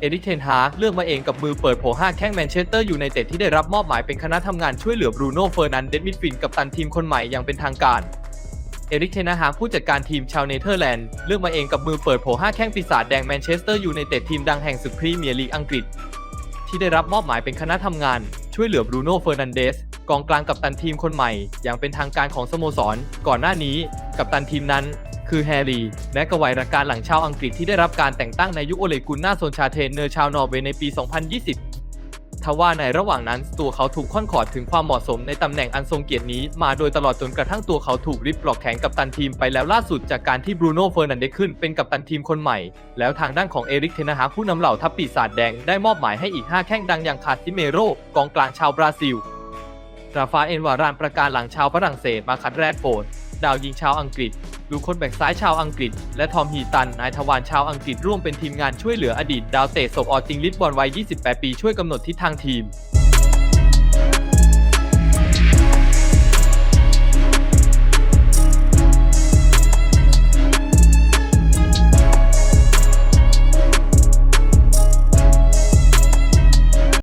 เอริกเทนฮากเลือกมาเองกับมือเปิดโผห้าแข้งแมนเชสเตอร์อยูไนเต็ดที่ได้รับมอบหมายเป็นคณะทำงานช่วยเหลือบรูโน่เฟอร์นันเดสมิดฟิลกับตันทีมคนใหม่อย่างเป็นทางการเอริกเทนฮากผู้จัดการทีมชาวเนเธอร์แลนด์เลือกมาเองกับมือเปิดโผห้าแข้งปีศาจแดงแมนเชสเตอร์อยูไนเต็ดทีมดังแห่งศึกพรีเมียร์ลีกอังกฤษ ที่ได้รับมอบหมายเป็นคณะทำงาน ช่วยเหลือบรูโน่เฟอร์นันเดสกองกลางกับตันทีมคนใหม่ อย่างเป็นทางการของสโมสร ก่อนหน้านี้กับตันทีมนั้น คือแฮร์รี่และกวัยราการหลังชาวอังกฤษที่ได้รับการแต่งตั้งในยุคโอเลกุนนาโซนชาเทนเนอร์ชาวนอร์เวย์ในปี 2020 ทว่าในระหว่างนั้นตัวเขาถูกค่อนขอดถึงความเหมาะสมในตำแหน่งอันทรงเกียรตินี้มาโดยตลอดจนกระทั่งตัวเขาถูกริบปลอกแขนกับตันทีมไปแล้วล่าสุดจากการที่บรูโน่เฟอร์นันเดสขึ้นเป็นกัปตันทีมคนใหม่ แล้วทางด้านของเอริกเทนฮาผู้นำเหล่าทัพปีศาจแดงได้มอบหมายให้อีก 5 แข้งดังอย่างคาซิเมโรกองกลางชาวบราซิลราฟาเอลวารานประกาศหลังชาวฝรั่งเศสมาคัดแรดโฟดดาวยิงชาวอังกฤษ ดูคนแบกซ้ายชาวอังกฤษ และทอมฮีตันนายทวารชาวอังกฤษร่วมเป็นทีมงานช่วยเหลืออดีตดาวเตะศพออจิงลิสบอลวัย 28 ปีช่วยกำหนดทิศทางทีม